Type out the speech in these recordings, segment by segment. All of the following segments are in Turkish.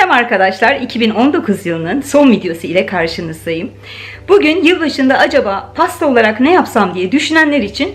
arkadaşlar 2019 yılının son videosu ile karşınızdayım. Bugün yılbaşında acaba pasta olarak ne yapsam diye düşünenler için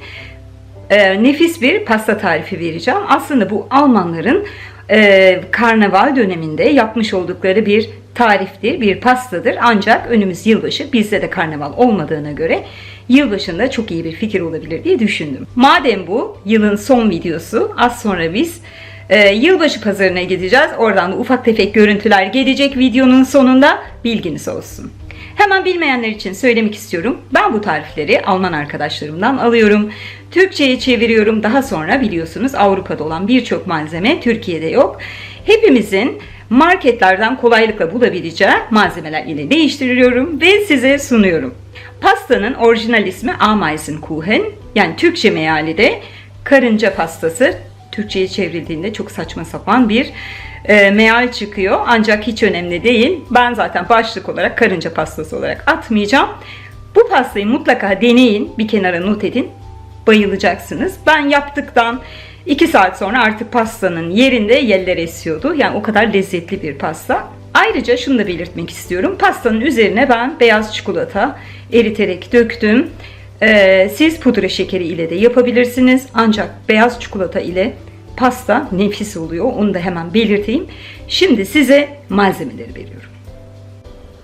e, nefis bir pasta tarifi vereceğim. Aslında bu Almanların e, karnaval döneminde yapmış oldukları bir tariftir, bir pastadır. Ancak önümüz yılbaşı, bizde de karnaval olmadığına göre yılbaşında çok iyi bir fikir olabilir diye düşündüm. Madem bu yılın son videosu, az sonra biz e, yılbaşı pazarına gideceğiz. Oradan da ufak tefek görüntüler gelecek videonun sonunda bilginiz olsun. Hemen bilmeyenler için söylemek istiyorum. Ben bu tarifleri Alman arkadaşlarımdan alıyorum. Türkçe'ye çeviriyorum. Daha sonra biliyorsunuz Avrupa'da olan birçok malzeme Türkiye'de yok. Hepimizin marketlerden kolaylıkla bulabileceği malzemeler ile değiştiriyorum ve size sunuyorum. Pastanın orijinal ismi Ameisenkuchen yani Türkçe meali de karınca pastası. Türkçe'ye çevrildiğinde çok saçma sapan bir e, meal çıkıyor. Ancak hiç önemli değil. Ben zaten başlık olarak karınca pastası olarak atmayacağım. Bu pastayı mutlaka deneyin. Bir kenara not edin. Bayılacaksınız. Ben yaptıktan 2 saat sonra artık pastanın yerinde yeller esiyordu. Yani o kadar lezzetli bir pasta. Ayrıca şunu da belirtmek istiyorum. Pastanın üzerine ben beyaz çikolata eriterek döktüm. Ee, siz pudra şekeri ile de yapabilirsiniz. Ancak beyaz çikolata ile pasta nefis oluyor. Onu da hemen belirteyim. Şimdi size malzemeleri veriyorum.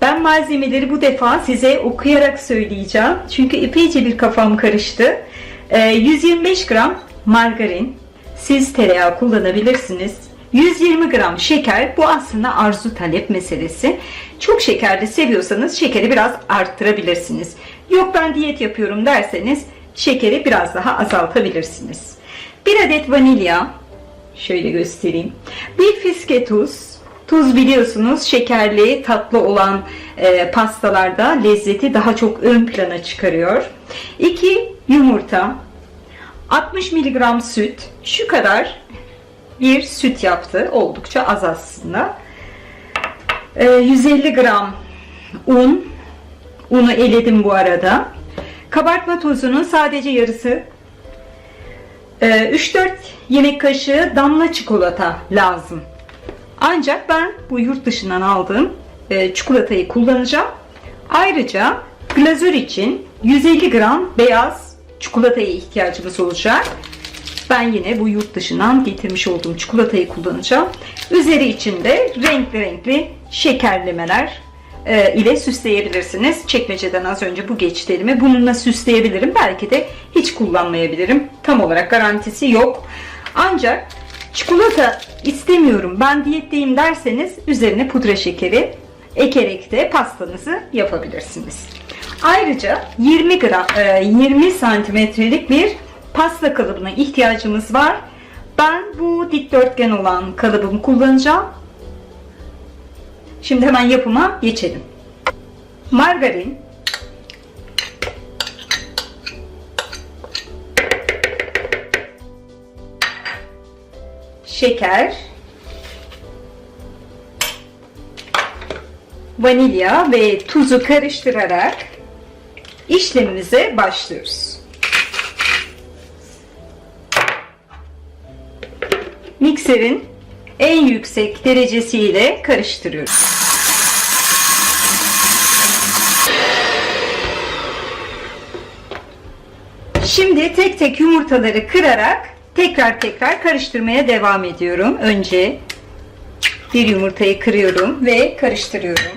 Ben malzemeleri bu defa size okuyarak söyleyeceğim. Çünkü epeyce bir kafam karıştı. Ee, 125 gram margarin. Siz tereyağı kullanabilirsiniz. 120 gram şeker. Bu aslında arzu talep meselesi. Çok şekerli seviyorsanız şekeri biraz arttırabilirsiniz. Yok ben diyet yapıyorum derseniz şekeri biraz daha azaltabilirsiniz. Bir adet vanilya. Şöyle göstereyim. Bir fiske tuz. Tuz biliyorsunuz şekerli, tatlı olan e, pastalarda lezzeti daha çok ön plana çıkarıyor. 2 yumurta. 60 mg süt. Şu kadar bir süt yaptı. Oldukça az aslında. E, 150 gram un. Unu eledim bu arada. Kabartma tozunun sadece yarısı. E, 3-4 yemek kaşığı damla çikolata lazım. Ancak ben bu yurt dışından aldığım e, çikolatayı kullanacağım. Ayrıca glazür için 150 gram beyaz çikolataya ihtiyacımız olacak. Ben yine bu yurt dışından getirmiş olduğum çikolatayı kullanacağım. Üzeri için de renkli renkli şekerlemeler e, ile süsleyebilirsiniz. Çekmeceden az önce bu geçti. Bununla süsleyebilirim. Belki de hiç kullanmayabilirim. Tam olarak garantisi yok. Ancak çikolata istemiyorum ben diyetteyim derseniz üzerine pudra şekeri ekerek de pastanızı yapabilirsiniz. Ayrıca 20 gram, e, 20 santimetrelik bir pasta kalıbına ihtiyacımız var. Ben bu dikdörtgen olan kalıbımı kullanacağım. Şimdi hemen yapıma geçelim. Margarin, şeker, vanilya ve tuzu karıştırarak işlemimize başlıyoruz. Mikserin en yüksek derecesiyle karıştırıyoruz. Şimdi tek tek yumurtaları kırarak tekrar tekrar karıştırmaya devam ediyorum. Önce bir yumurtayı kırıyorum ve karıştırıyorum.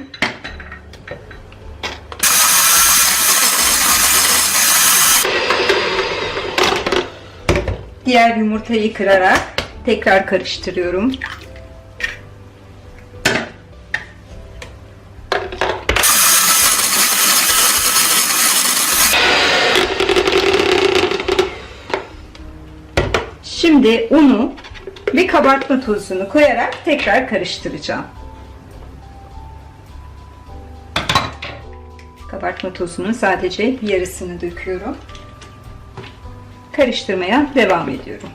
Diğer yumurtayı kırarak tekrar karıştırıyorum. Şimdi unu ve kabartma tozunu koyarak tekrar karıştıracağım. Kabartma tozunun sadece yarısını döküyorum. Karıştırmaya devam ediyorum.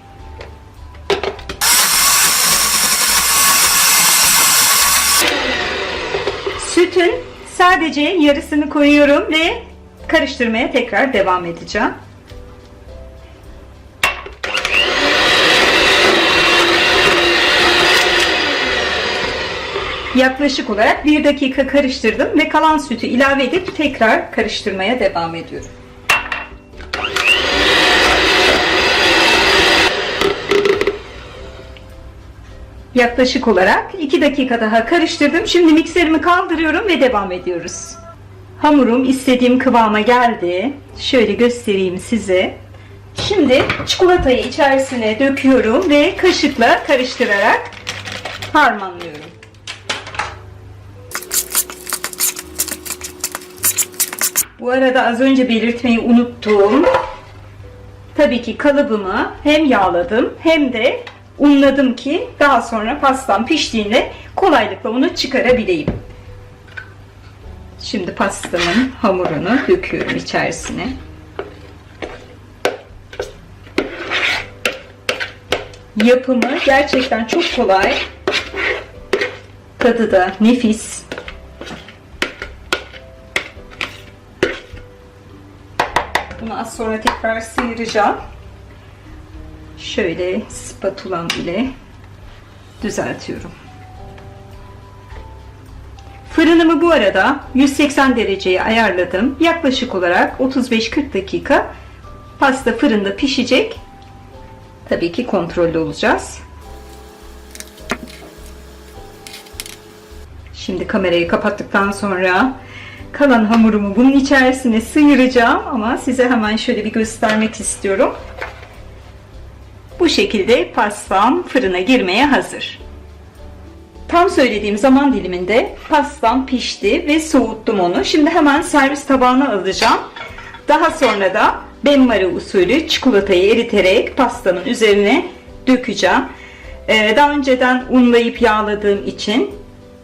Sütün sadece yarısını koyuyorum ve karıştırmaya tekrar devam edeceğim. Yaklaşık olarak 1 dakika karıştırdım ve kalan sütü ilave edip tekrar karıştırmaya devam ediyorum. Yaklaşık olarak 2 dakika daha karıştırdım. Şimdi mikserimi kaldırıyorum ve devam ediyoruz. Hamurum istediğim kıvama geldi. Şöyle göstereyim size. Şimdi çikolatayı içerisine döküyorum ve kaşıkla karıştırarak harmanlıyorum. Bu arada az önce belirtmeyi unuttum. Tabii ki kalıbımı hem yağladım hem de unladım ki daha sonra pastam piştiğinde kolaylıkla onu çıkarabileyim. Şimdi pastamın hamurunu döküyorum içerisine. Yapımı gerçekten çok kolay. Tadı da nefis. Bunu az sonra tekrar sıyıracağım. Şöyle spatulam ile düzeltiyorum. Fırınımı bu arada 180 dereceye ayarladım. Yaklaşık olarak 35-40 dakika pasta fırında pişecek. Tabii ki kontrollü olacağız. Şimdi kamerayı kapattıktan sonra kalan hamurumu bunun içerisine sıyıracağım ama size hemen şöyle bir göstermek istiyorum. Bu şekilde pastam fırına girmeye hazır. Tam söylediğim zaman diliminde pastam pişti ve soğuttum onu. Şimdi hemen servis tabağına alacağım. Daha sonra da benmari usulü çikolatayı eriterek pastanın üzerine dökeceğim. Ee, daha önceden unlayıp yağladığım için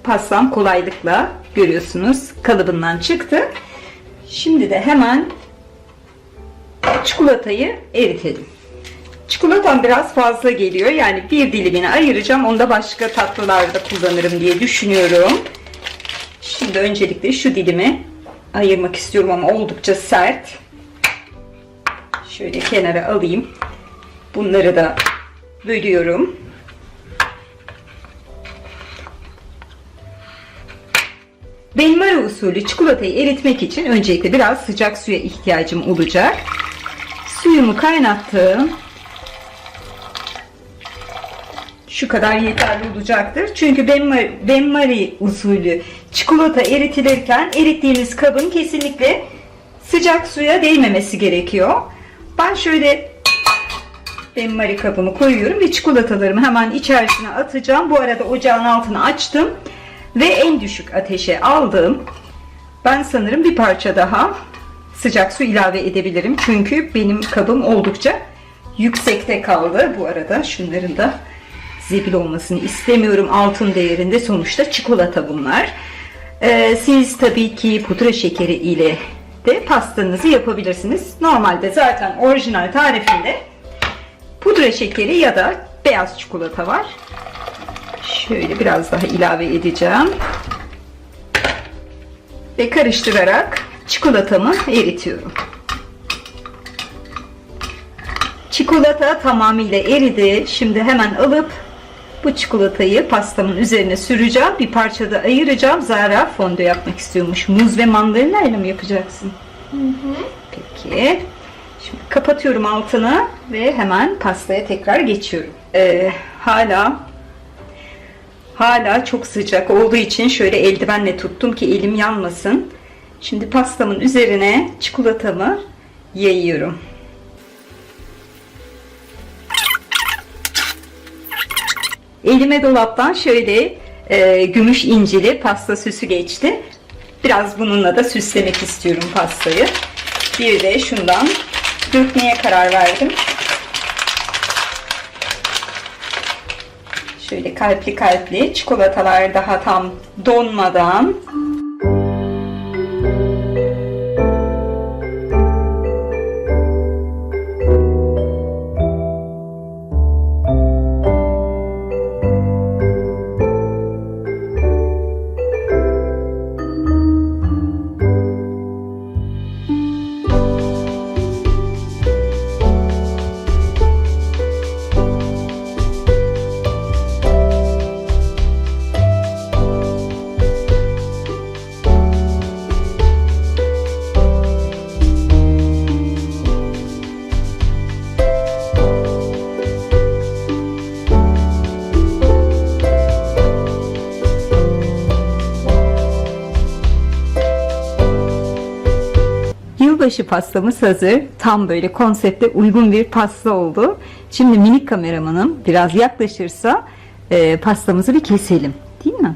pastam kolaylıkla görüyorsunuz kalıbından çıktı. Şimdi de hemen çikolatayı eritelim. Çikolatam biraz fazla geliyor. Yani bir dilimini ayıracağım. Onu da başka tatlılarda kullanırım diye düşünüyorum. Şimdi öncelikle şu dilimi ayırmak istiyorum ama oldukça sert. Şöyle kenara alayım. Bunları da bölüyorum. Benmari usulü çikolatayı eritmek için öncelikle biraz sıcak suya ihtiyacım olacak. Suyumu kaynattım. Şu kadar yeterli olacaktır. Çünkü benmari, benmari usulü çikolata eritilirken erittiğimiz kabın kesinlikle sıcak suya değmemesi gerekiyor. Ben şöyle benmari kabımı koyuyorum ve çikolatalarımı hemen içerisine atacağım. Bu arada ocağın altını açtım ve en düşük ateşe aldım. Ben sanırım bir parça daha sıcak su ilave edebilirim. Çünkü benim kabım oldukça yüksekte kaldı. Bu arada şunların da zebil olmasını istemiyorum. Altın değerinde sonuçta çikolata bunlar. Ee, siz tabii ki pudra şekeri ile de pastanızı yapabilirsiniz. Normalde zaten orijinal tarifinde pudra şekeri ya da beyaz çikolata var. Şöyle biraz daha ilave edeceğim. Ve karıştırarak çikolatamı eritiyorum. Çikolata tamamıyla eridi. Şimdi hemen alıp bu çikolatayı pastamın üzerine süreceğim. Bir parça da ayıracağım. Zara fondö yapmak istiyormuş. Muz ve mandalina ile mi yapacaksın? Hı hı. Peki. Şimdi kapatıyorum altını ve hemen pastaya tekrar geçiyorum. Ee, hala hala çok sıcak olduğu için şöyle eldivenle tuttum ki elim yanmasın. Şimdi pastamın üzerine çikolatamı yayıyorum. Elime dolaptan şöyle e, gümüş incili pasta süsü geçti. Biraz bununla da süslemek istiyorum pastayı. Bir de şundan dökmeye karar verdim. Şöyle kalpli kalpli çikolatalar daha tam donmadan Yılbaşı pastamız hazır. Tam böyle konsepte uygun bir pasta oldu. Şimdi minik kameramanım biraz yaklaşırsa e, pastamızı bir keselim. Değil mi?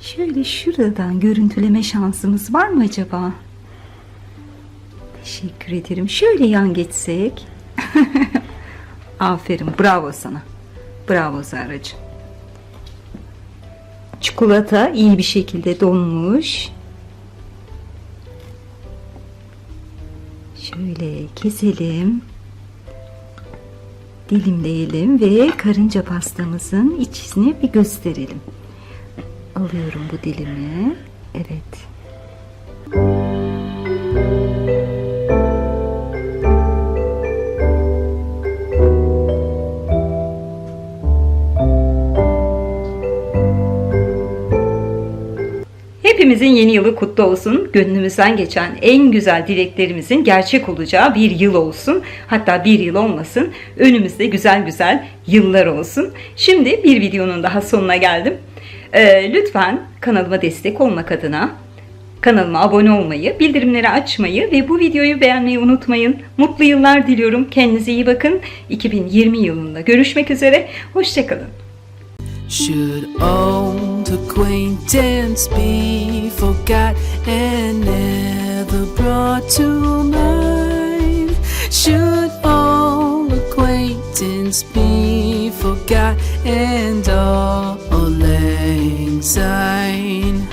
Şöyle şuradan görüntüleme şansımız var mı acaba? Teşekkür ederim. Şöyle yan geçsek. Aferin. Bravo sana. Bravo Zara'cığım. Çikolata iyi bir şekilde donmuş. Şöyle keselim. Dilimleyelim ve karınca pastamızın içini bir gösterelim. Alıyorum bu dilimi. Evet. Hepimizin yeni yılı kutlu olsun. Gönlümüzden geçen en güzel dileklerimizin gerçek olacağı bir yıl olsun. Hatta bir yıl olmasın. Önümüzde güzel güzel yıllar olsun. Şimdi bir videonun daha sonuna geldim. Ee, lütfen kanalıma destek olmak adına kanalıma abone olmayı, bildirimleri açmayı ve bu videoyu beğenmeyi unutmayın. Mutlu yıllar diliyorum. Kendinize iyi bakın. 2020 yılında görüşmek üzere. Hoşçakalın. Should old acquaintance be forgot and never brought to mind? Should old acquaintance be forgot and all lang syne?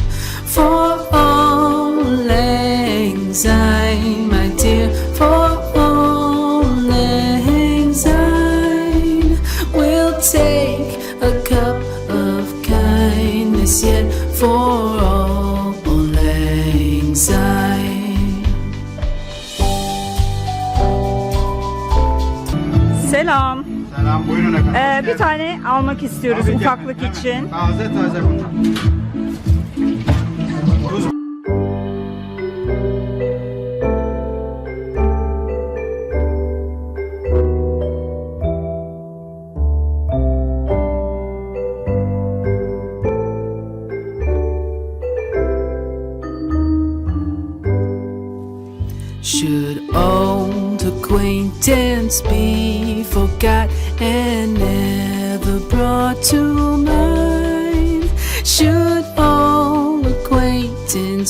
For all lang syne, bir tane almak istiyoruz Tabii ki ufaklık için. Taze taze bunlar.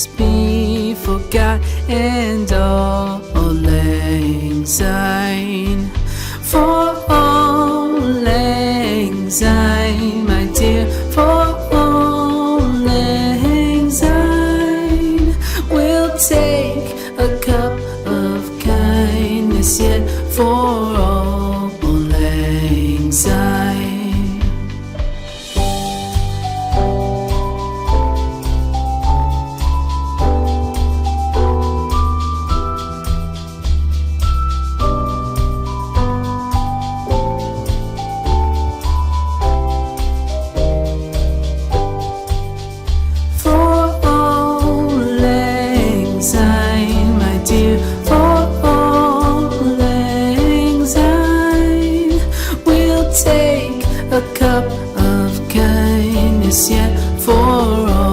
be forgot, and all, all anxiety. Yet for all